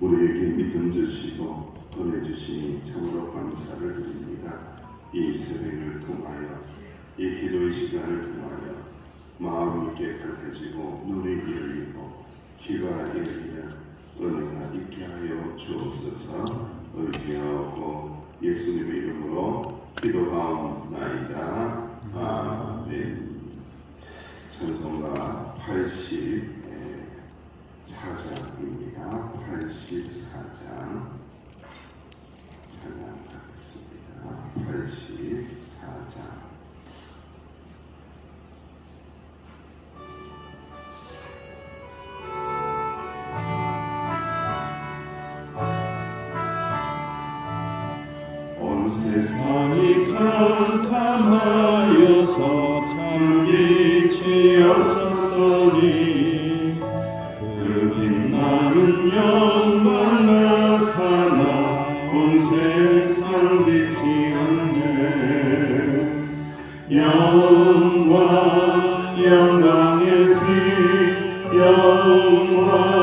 우리에게 믿음 주시고 은혜 주시니 참으로 감사를 드립니다. 이 세례를 통하여 이 기도의 시간을 통하여 마음이 깨끗해지고 눈이 열리고 귀가 열리는 은혜가 있게 하여 주옵소서 의지하고 예수님의 이름으로 기도하옵나이다. 아멘 찬송가 84장입니다. 84장 찬양하겠습니다. 84장 온 세상이 캄캄하여서 참 빛이 없었더니 영광 나타나 온 세상 없네. 영광 영광의 주 영광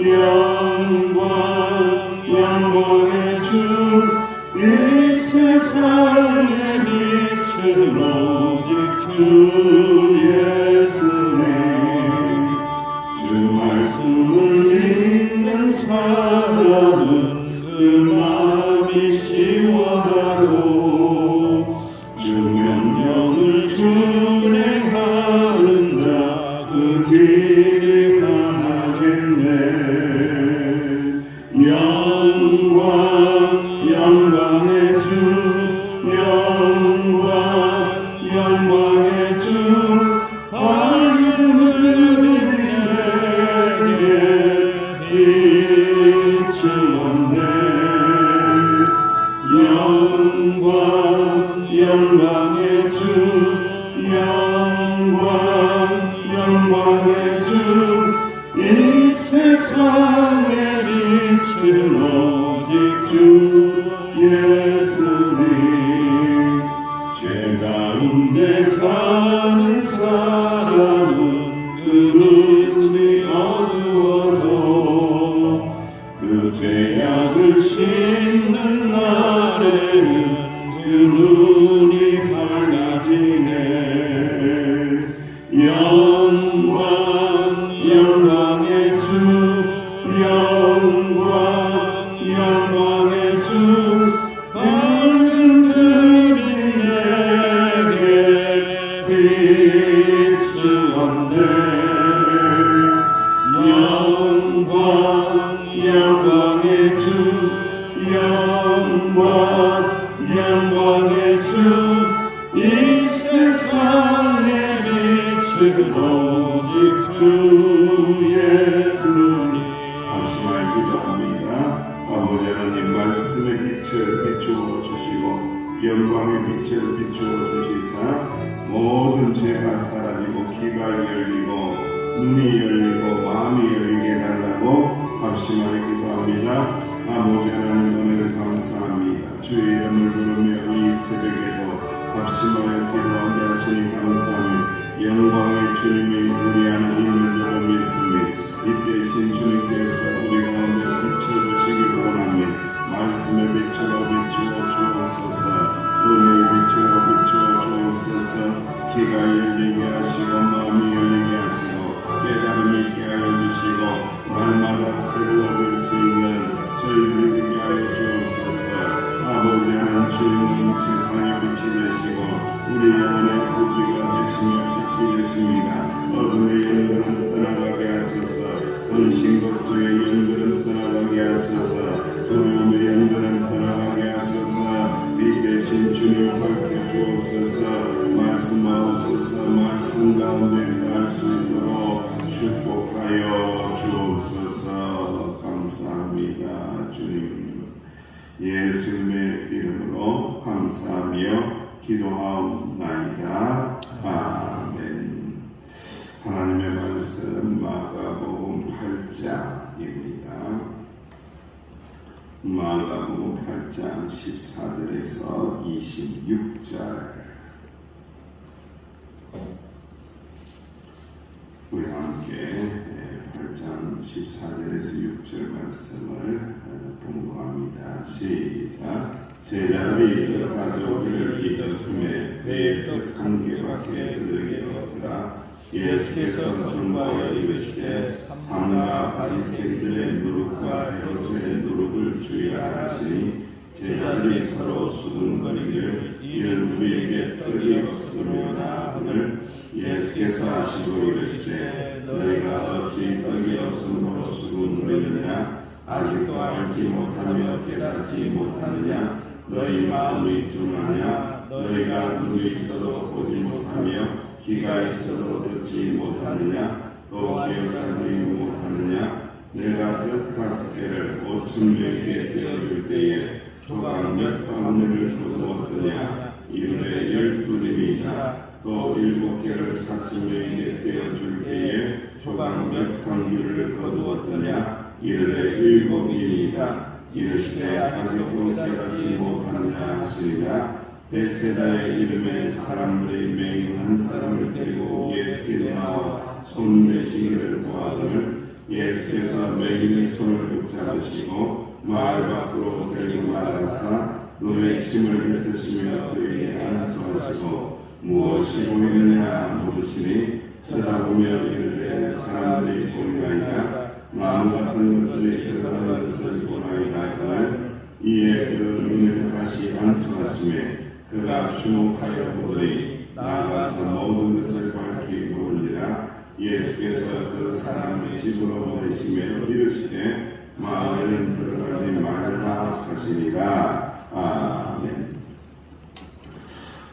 영 영광의 주 영 빛을 비추어 주시사 모든 죄가 사라지고 귀가 열리고 눈이 열리고 근심걱정의 연들은 떠나가게 하소서 두려움의 연들은 떠나가게 하소서 이 대신 주님 밝혀 주옵소서 말씀하옵소서. 말씀 가운데 갈수 있도록 축복하여 주옵소서. 감사합니다 주님 예수님의 이름으로 감사하며 기도하옵나이다. 아멘 하나님의 말씀 마가복음 8장입니다 마가복음 8장 14절에서 26절 우리 함께 8장 14절에서 6절 말씀을 공부합니다. 시작. 제자들이 떡 가져오기를 잊었음에 배에 떡한 개밖에 그들에게 없더라. 예수께서 전과에 이르시되 삼가 바리새인들의 누룩과 헤롯의 누룩을 주의하라 하시니 제자들이 서로 수군거리기를 이는 우리에게 떡이 없으려나 하늘 예수께서 하시고 이르시되 너희가 어찌 떡이 없음으로 수군거리느냐? 아직도 알지 못하며 깨닫지 못하느냐? 너희 마음이 둔하냐? 너희가 눈이 있어도 보지 못하며 귀가 있어도 듣지 못하느냐? 또 기억하지 못하느냐? 내가 떡 다섯 개를 오천 명에게 떼어줄 때에 조각 몇 방울을 거두었더냐? 이르되 열두 림이다. 또 일곱 개를 사천 명에게 떼어줄 때에 조각 몇 강류를 거두었더냐? 이르되 일곱이니이다. 이르시되 아직도 깨닫지 못하느냐 하시니라 베세다의 이름에 사람들이 매인 한 사람을 데리고 예수께 나와 손 내시기를 구하거늘 예수께서 매인의 손을 붙잡으시고 마을 밖으로 데리고 나가사 눈에 침을 뱉으시며 그에게 안수하시고 무엇이 보이느냐 물으시니 쳐다보며 이르되 사람들이 보이나이다. 마음 같은 것들이 들어가는 것을 보나이다. 하거늘 이에 그 눈을 다시 안수하시며 그가 주목하여 보더니 나아가서 모든 것을 밝히 보느니라 예수께서 그 사람을 집으로 보내시며 이르시되 마을에는 들어가지 말라 하시니라 아멘.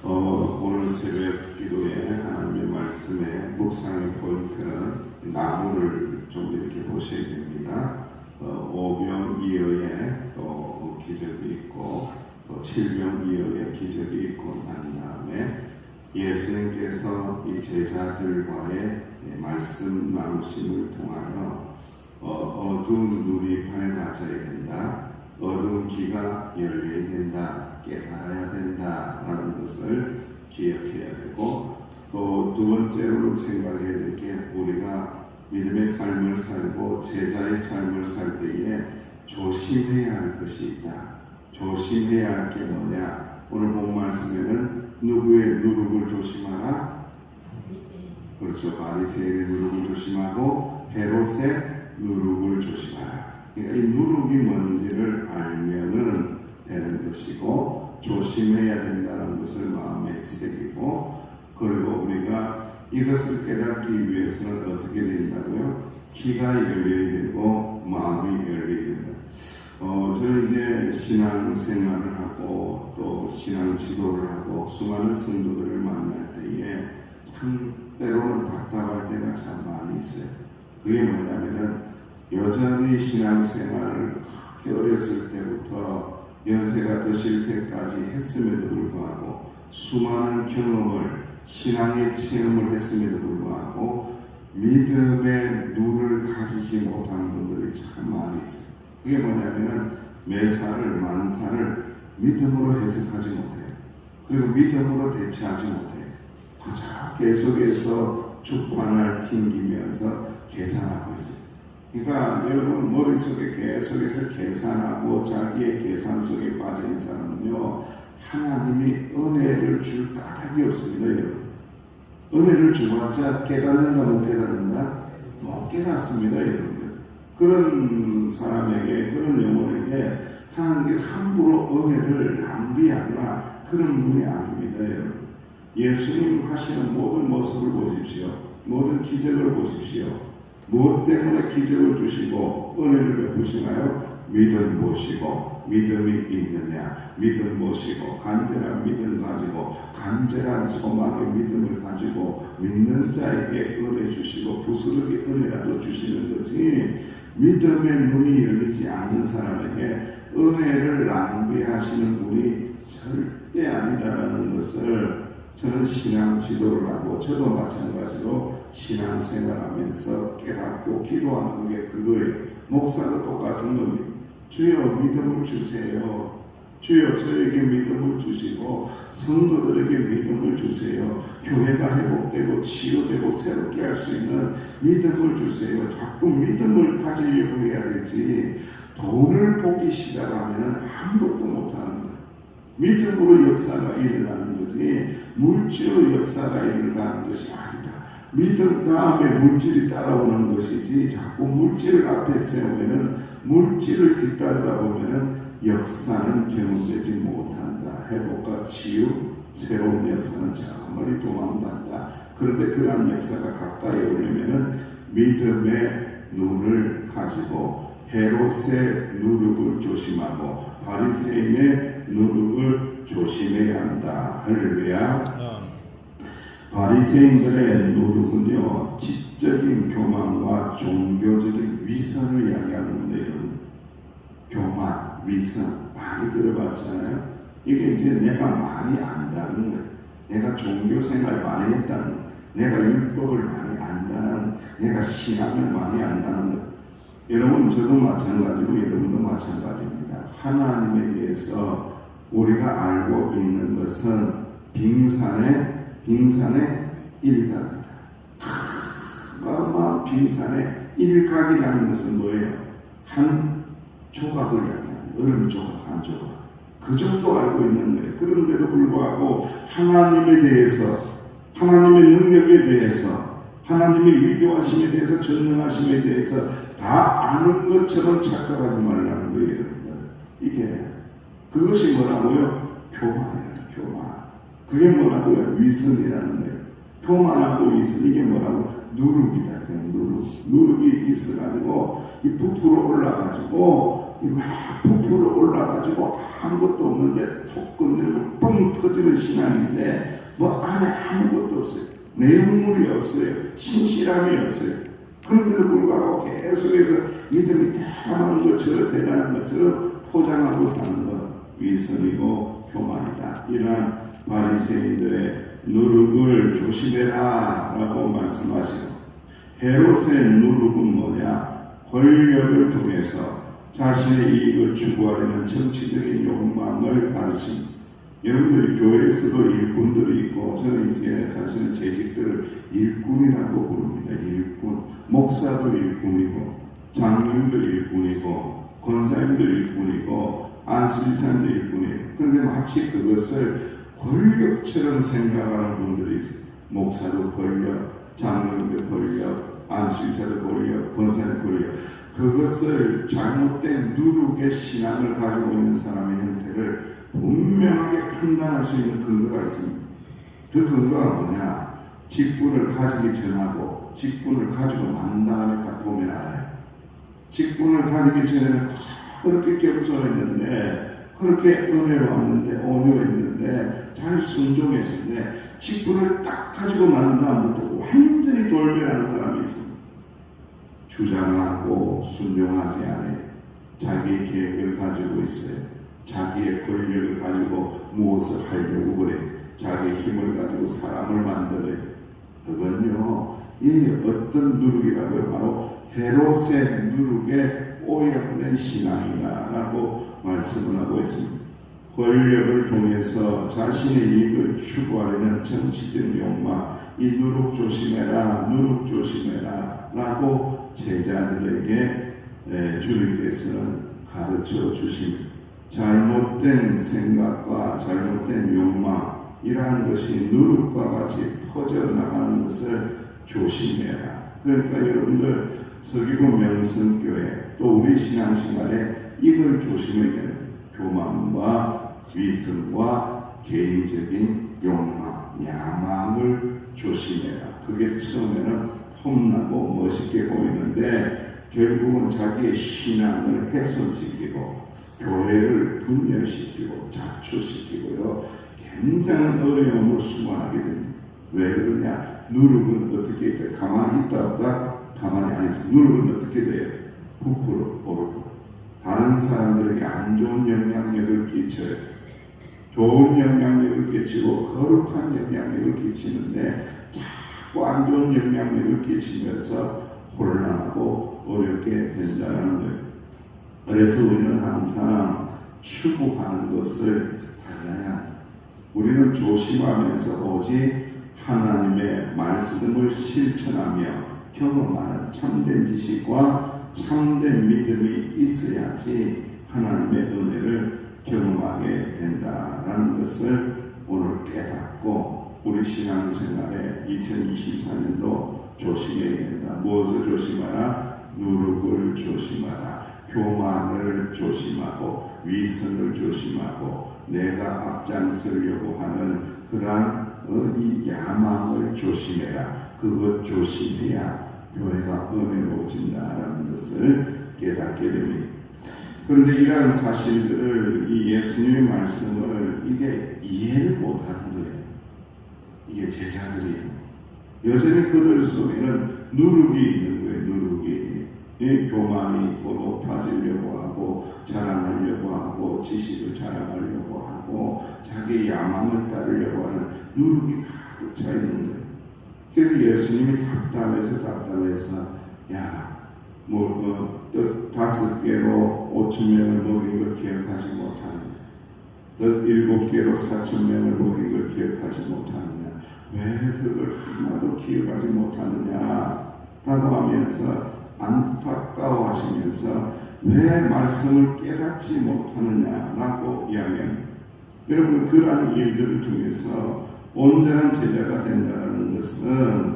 어, 오늘 새벽 기도에 하나님의 말씀의 묵상의 포인트는 나무를 좀 이렇게 보셔야 됩니다. 어, 오병이어의 또 기적이 있고 또 칠병이어의 기적이 있고 난 다음에 예수님께서 이 제자들과의 말씀 나누심을 통하여 어, 어두운 눈이 밝아져야 된다. 어두운 귀가 열려야 된다. 깨달아야 된다 라는 것을 기억해야 되고 또 두 번째로 생각해야 될 게 우리가 믿음의 삶을 살고 제자의 삶을 살 때에 조심해야 할 것이 있다. 조심해야 할 게 뭐냐? 오늘 본 말씀에는 누구의 누룩을 조심하라? 그렇죠. 바리새인의 누룩을 조심하고 헤롯의 누룩을 조심하라. 그러니까 이 누룩이 뭔지를 알면은 되는 것이고 조심해야 된다는 것을 마음에 새기고 그리고 우리가 이것을 깨닫기 위해서는 어떻게 된다고요? 귀가 열려야 되고 마음이 열려야. 어, 저는 이제 신앙 생활을 하고 또 신앙 지도를 하고 수많은 성도들을 만날 때에 참 때로는 답답할 때가 참 많이 있어요. 그게 뭐냐면은 여전히 신앙 생활을 그렇게 어렸을 때부터 연세가 드실 때까지 했음에도 불구하고 수많은 경험을 신앙의 체험을 했음에도 불구하고 믿음의 눈을 가지지 못하는 분들이 참 많이 있어요. 그게 뭐냐면은 매사를 만사를 믿음으로 해석하지 못해요. 그리고 믿음으로 대체하지 못해요. 그저 계속해서 주관을 튕기면서 계산하고 있어요. 그러니까 여러분 머릿속에 계속해서 계산하고 자기의 계산 속에 빠진 사람은요 하나님이 은혜를 줄 까닭이 없습니다 여러분 은혜를 주봤자 깨닫는다 못 깨닫는다 못 깨닫습니다 여러분 그런 사람에게 그런 영혼에게 하나님께 함부로 은혜를 낭비하거나 그런 분이 아닙니다 여러분. 예수님 하시는 모든 모습을 보십시오. 모든 기적을 보십시오. 무엇 때문에 기적을 주시고 은혜를 베푸시나요? 믿음 보시고 믿음이 있느냐? 믿음 보시고 간절한 믿음 가지고 간절한 소망의 믿음을 가지고 믿는 자에게 은혜 주시고 부스러기 은혜라도 주시는 거지 믿음의 문이 열리지 않는 사람에게 은혜를 낭비하시는 분이 절대 아니다라는 것을 저는 신앙 지도를 하고 저도 마찬가지로 신앙 생활하면서 깨닫고 기도하는 게 그거예요. 목사도 똑같은 겁니다. 주여 믿음을 주세요. 주여 저에게 믿음을 주시고 성도들에게 믿음을 주세요. 교회가 회복되고 치유되고 새롭게 할 수 있는 믿음을 주세요. 자꾸 믿음을 가지려고 해야 되지 돈을 보기 시작하면 아무것도 못하는 거예요. 믿음으로 역사가 일어나는 거지 물질로 역사가 일어나는 것이 아니다. 믿음 다음에 물질이 따라오는 것이지 자꾸 물질을 앞에 세우면은 물질을 뒤따르다 보면은 역사는 경험되지 못한다. 회복과 치유, 새로운 역사는 저 멀리 도망간다. 그런데 그러한 역사가 가까이 오려면은 믿음의 눈을 가지고 헤롯의 누룩을 조심하고 바리새인의 누룩을 조심해야 한다. 할렐루야. 바리새인들의 누룩은요 지적인 교만과 종교적인 위선을 이야기하는 데요. 교만, 위선 많이 들어봤잖아요. 이게 이제 내가 많이 안다는 거예요. 내가 종교 생활 많이 했다는 거예요. 내가 율법을 많이 안다는 내가 신앙을 많이 안다는 거예요. 여러분 저도 마찬가지고 여러분도 마찬가지입니다. 하나님에 대해서 우리가 알고 있는 것은 빙산의 빙산의 일각이다. 어마어마한 빙산의 일각이라는 것은 뭐예요? 한 조각을 이야기하는 얼음 조각 한 조각. 그 정도 알고 있는 거예요. 그런데도 불구하고 하나님에 대해서 하나님의 능력에 대해서 하나님의 위대하심에 대해서 전능하심에 대해서 다 아는 것처럼 착각하지 말라는 거예요. 여러분들. 이게 그것이 뭐라고요? 교만이에요. 교만. 그게 뭐라고요? 위선이라는 거예요. 교만하고 위선 이게 뭐라고? 누룩이다. 누룩. 누룩이 있어가지고 이 부풀어 올라가지고 부풀어 올라가지고 아무것도 없는데 톡 건드리면 뻥 터지는 신앙인데 뭐 안에 아무것도 없어요. 내용물이 없어요. 신실함이 없어요. 그런데도 불구하고 계속해서 믿음이 대단한 것처럼 대단한 것처럼 포장하고 사는 것 위선이고 교만이다. 이러한 바리새인들의 누룩을 조심해라 라고 말씀하시고 헤롯의 누룩은 뭐냐? 권력을 통해서 자신의 이익을 추구하려는 정치적인 욕망을 가르칩니다. 여러분들 교회에서도 일꾼들이 있고 저는 이제 사실은 재직들을 일꾼이라고 부릅니다. 일꾼 목사도 일꾼이고 장로님도 일꾼이고 권사님도 일꾼이고 안수리사님도 일꾼이에요. 그런데 마치 그것을 권력처럼 생각하는 분들이 있어요. 목사도 권력, 장로님도 권력, 안수리사도 권력, 권사도 권력. 그것을 잘못된 누룩의 신앙을 가지고 있는 사람의 형태를 분명하게 판단할 수 있는 근거가 있습니다. 그 근거가 뭐냐? 직분을 가지기 전하고 직분을 가지고 난 다음에 딱 보면 알아요. 직분을 가지기 전에는 그렇게 겸손했는데 그렇게 은혜로웠는데 온유했는데 잘 순종했는데 직분을 딱 가지고 난 다음부터 완전히 돌변하는 사람이 있습니다. 주장하고 순종하지 않아요. 자기 계획을 가지고 있어요. 자기의 권력을 가지고 무엇을 하려고 그래. 자기 힘을 가지고 사람을 만들어요. 그건요, 이 어떤 누룩이라고요? 바로 헤롯의 누룩에 오염된 신앙이다라고 말씀을 하고 있습니다. 권력을 통해서 자신의 이익을 추구하려는 정치적 욕망, 이 누룩 조심해라, 누룩 조심해라 라고 제자들에게 에, 주님께서는 가르쳐 주십니다. 잘못된 생각과 잘못된 욕망 이러한 것이 누룩과 같이 퍼져나가는 것을 조심해라. 그러니까 여러분들 서기고 명성교회 또 우리 신앙생활에 이걸 조심해야 돼요. 교만과 위선과 개인적인 욕망, 야망을 조심해라. 그게 처음에는 폼나고 멋있게 보이는데 결국은 자기의 신앙을 훼손시키고 교회를 분열시키고 자초시키고요. 굉장한 어려움을 수반하게 됩니다. 왜 그러냐? 누룩은 어떻게 돼? 가만히 있다 없다? 가만히 안 있어. 누룩은 어떻게 돼요? 부풀어 오르고 다른 사람들에게 안 좋은 영향력을 끼쳐요. 좋은 영향력을 끼치고 거룩한 영향력을 끼치는데 자꾸 안 좋은 영향력을 끼치면서 혼란하고 어렵게 된다는 거예요. 그래서 우리는 항상 추구하는 것을 달라야 한다. 우리는 조심하면서 오직 하나님의 말씀을 실천하며 경험하는 참된 지식과 참된 믿음이 있어야지 하나님의 은혜를 경험하게 된다라는 것을 오늘 깨닫고 우리 신앙생활에 2024년도 조심해야 된다. 무엇을 조심하라? 누룩을 조심하라. 교만을 조심하고 위선을 조심하고 내가 앞장서려고 하는 그러한 어, 이 야망을 조심해라. 그것 조심해야 교회가 은혜로워진다라는 것을 깨닫게 됩니다. 그런데 이러한 사실들을 이 예수님의 말씀을 이게 이해를 못하는 거예요. 이게 제자들이에요. 여전히 그들 속에는 누룩이 있는 거예요. 누룩이 이 교만이 있고 높아지려고 하고 자랑하려고 하고 지식을 자랑하려고 하고 자기 야망을 따르려고 하는 누룩이 가득 차 있는 거예요. 그래서 예수님이 답답해서 답답해서 야뭐 어, 떡 다섯 개로 오천 명을 먹인 걸 기억하지 못하느 냐떡 일곱 개로 사천 명을 먹인 걸 기억하지 못하느냐? 왜 그걸 하나도 기억하지 못하느냐? 라고 하면서 안타까워하시면서 왜 말씀을 깨닫지 못하느냐라고 이야기합니다. 여러분 그러한 일들을 통해서 온전한 제자가 된다는 것은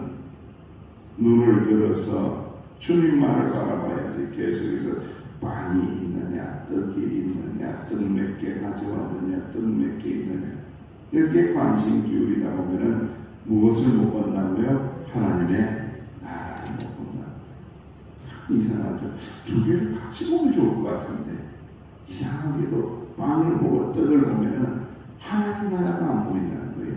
눈을 들어서 주님 만을 바라봐야지 계속해서 빵이 있느냐 떡이 있느냐 떡 몇 개 가져왔느냐 떡 몇 개 있느냐 여기에 관심 기울이다 보면은 무엇을 못 본다고요? 하나님의 나라를 못 본다. 이상하죠. 두 개를 같이 보면 좋을 것 같은데 이상하게도 빵을 보고 떡을 보면은 하나님 나라가 안 보인다는 거예요.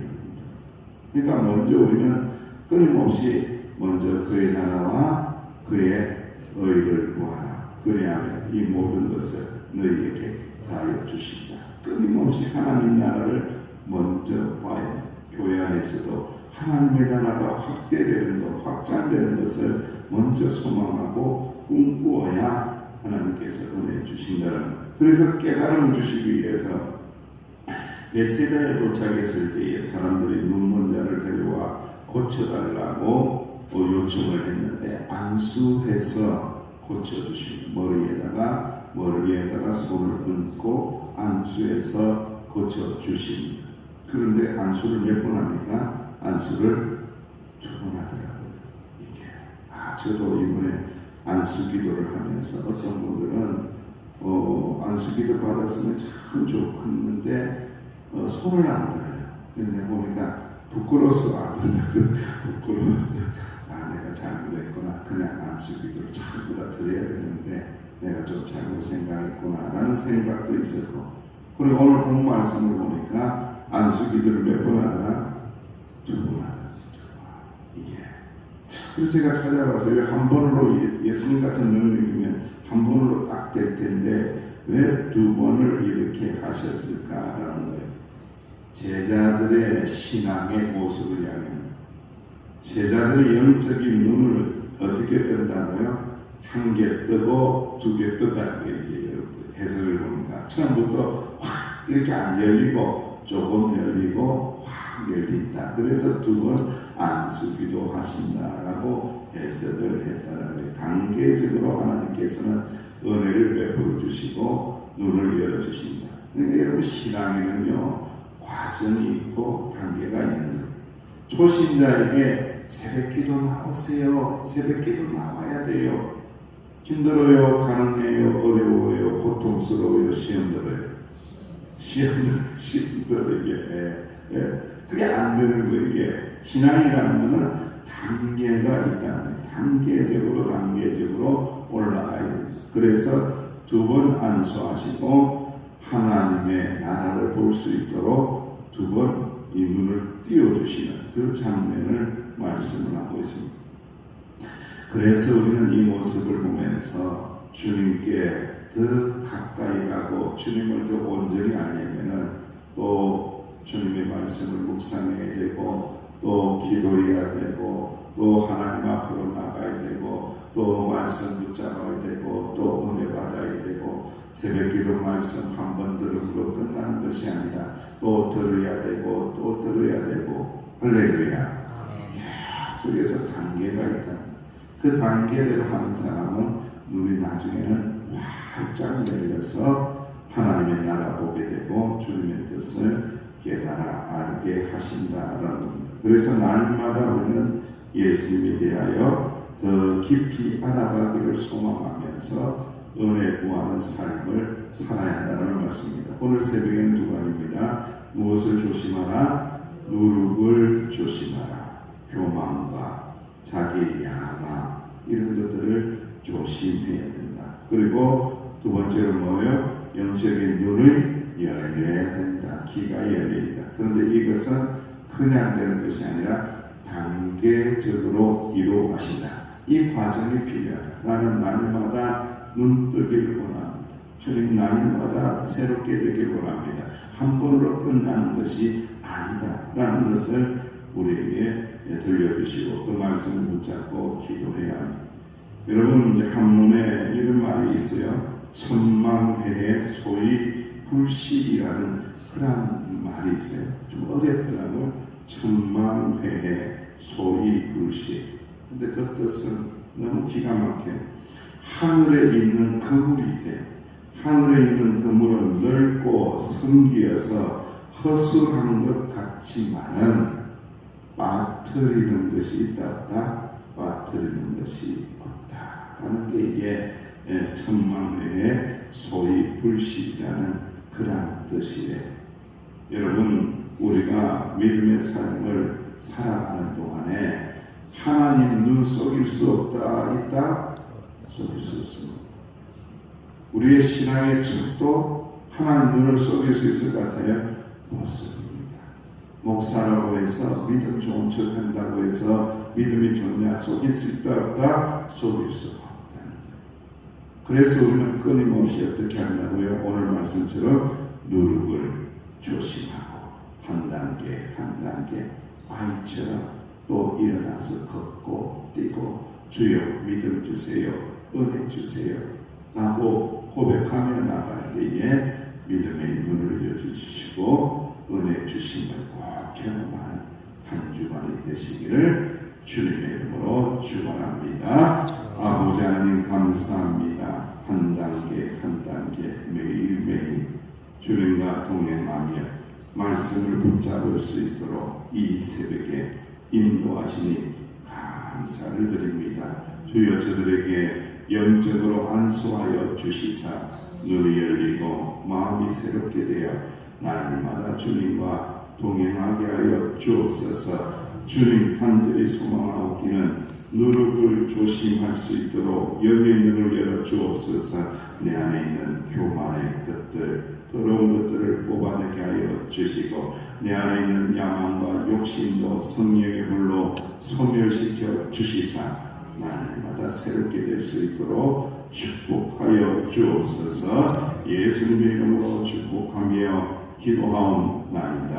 그러니까 먼저 우리는 끊임없이 먼저 그의 나라와 그의 의를 구하라. 그래야 이 모든 것을 너희에게 다하여 주신다. 끊임없이 하나님 나라를 먼저 봐야 교회 안에서도 하나님의 나라가 확대되는 것, 확장되는 것을 먼저 소망하고 꿈꾸어야 하나님께서 은혜 주신다는 것. 그래서 깨달음을 주시기 위해서 베세다에 도착했을 때에 사람들이 눈먼 자를 데려와 고쳐달라고 요청을 했는데 안수해서 고쳐주신 머리에다가 머리 에다가 손을 얹고 안수해서 고쳐주신 그런데 안수를 몇번 합니까? 안수를 두번 하더라고요. 이게 아 저도 이번에 안수 기도를 하면서 어떤 분들은 어, 안수 기도 받았으면 참 좋겠는데 어, 손을 안 들어요. 근데 보니까 부끄러워서 안 된다. 부끄러워서 아 내가 잘못했구나. 그냥 안수 기도를 전부 다 드려야 되는데 내가 좀 잘못 생각했구나라는 생각도 있었고 그리고 오늘 본 말씀을 보니까 안수 기도를 몇 번 하더라? 두 번 하더라. 이게 그래서 제가 찾아가서 왜 한 번으로 예- 예수님 같은 능력이면 한 번으로 딱 될 텐데 왜 두 번을 이렇게 하셨을까라는 거예요. 제자들의 신앙의 모습을 이야기합니다. 제자들의 영적인 눈을 어떻게 뜬다고요? 한 개 뜨고 두 개 뜬다는 얘기예요. 해석을 보니까 처음부터 확 이렇게 안 열리고 조금 열리고 확 열린다. 그래서 두 번 안수기도 하신다라고 해석을 했다는 거예요. 단계적으로 하나님께서는 은혜를 베풀어 주시고 눈을 열어 주신다. 그러니까 여러분 신앙에는요 과정이 있고 단계가 있는 거예요. 초신자에게 새벽기도 나오세요. 새벽기도 나와야 돼요. 힘들어요, 가난해요, 어려워요, 고통스러워요, 시험 들어요. 시험 들어, 시험 들어 이게 예, 예. 그게 안 되는 거예요. 이게 신앙이라는 거는 단계가 있다는 거예요. 단계적으로 단계적으로 올라가야 돼요. 그래서 두 번 안수하시고 하나님의 나라를 볼 수 있도록 두 번 이 눈을 띄워주시는 그 장면을 말씀을 하고 있습니다. 그래서 우리는 이 모습을 보면서 주님께 더 가까이 가고 주님을 더 온전히 알려면은 또 주님의 말씀을 묵상해야 되고 또 기도해야 되고 또 하나님 앞으로 나가야 되고 또 말씀 붙잡아야 되고 또 은혜 받아야 되고 새벽기도 말씀 한 번 들음으로 끝나는 것이 아니라 또 들어야 되고 또 들어야 되고 할렐루야 속에서 단계가 있다. 그 단계대로 하는 사람은 눈이 나중에는 활짝 열려서 하나님의 나라 보게 되고 주님의 뜻을 깨달아 알게 하신다라는 겁니다. 그래서 날마다 우리는 예수님에 대하여 더 깊이 알아가기를 소망하면서 은혜 구하는 삶을 살아야 한다는 말씀입니다. 오늘 새벽에는 두 가지입니다. 무엇을 조심하라? 누룩을 조심하라. 교만과 자기의 야망 이런 것들을 조심해야 된다. 그리고 두 번째로 뭐예요? 영적인 눈을 열려야 된다. 귀가 열려야 된다. 그런데 이것은 그냥 되는 것이 아니라 단계적으로 이루어 가신다. 이 과정이 필요하다. 나는 날마다 눈뜨기를 원합니다. 주님 날마다 새롭게 되길 원합니다. 한 번으로 끝나는 것이 아니다. 라는 것을 우리에게 들려주시고 그 말씀을 붙잡고 기도해야 합니다. 여러분 한문에 이런 말이 있어요. 천만회의 소위 불식이라는 그런 말이 있어요. 좀 어렵더라고요. 천만회의 소위 불식. 근데 그 뜻은 너무 기가 막혀요. 하늘에 있는 그물이 돼. 하늘에 있는 그물은 넓고 성기여서 허술한 것 같지만은 빠뜨리는 것이 있다 없다 빠뜨리는 것이 없다 하는 게 이게 예, 천만회의 소위 불식이라는 그런 뜻이에요. 여러분 우리가 믿음의 삶을 살아가는 동안에 하나님 눈 속일 수 없다 있다 속일 수 없습니다. 우리의 신앙의 척도 하나님 눈을 속일 수 있을 것 같아요? 없습니다. 목사라고 해서 믿음 좋은 척 한다고 해서 믿음이 좋냐 속일 수 있다 없다 속일 수 없다. 그래서 우리는 끊임없이 어떻게 한다고요? 오늘 말씀처럼 누룩을 조심하고 한 단계 한 단계 아이처럼 또 일어나서 걷고 뛰고 주여 믿음 주세요 은혜 주세요 라고 고백하며 나갈 때에 믿음의 눈을 열어주시고 은혜 주심을 꼭 경험하는 한 주간이 되시기를 주님의 이름으로 축원합니다. 아버지 하나님 감사합니다. 한 단계 한 단계 매일매일 주님과 동행하며 말씀을 붙잡을 수 있도록 이 새벽에 인도하시니 감사를 드립니다. 주여 저들에게 영적으로 안수하여 주시사 눈이 열리고 마음이 새롭게 되어 날마다 주님과 동행하게 하여 주옵소서. 주님 간절히 소망하옵기는 누룩을 조심할 수 있도록 영의 눈을 열어 주옵소서. 내 안에 있는 교만의 것들 더러운 것들을 뽑아내게 하여 주시고 내 안에 있는 야망과 욕심도 성령의 불로 소멸시켜 주시사 날마다 새롭게 될 수 있도록 축복하여 주옵소서. 예수님의 이름으로 축복하며 기도하옵나이다.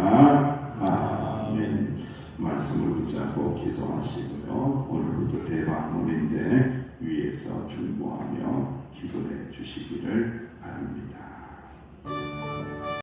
아멘. 말씀을 붙잡고 기도하시고요. 오늘부터 대방문인데 위에서 중보하며 기도해 주시기를 바랍니다.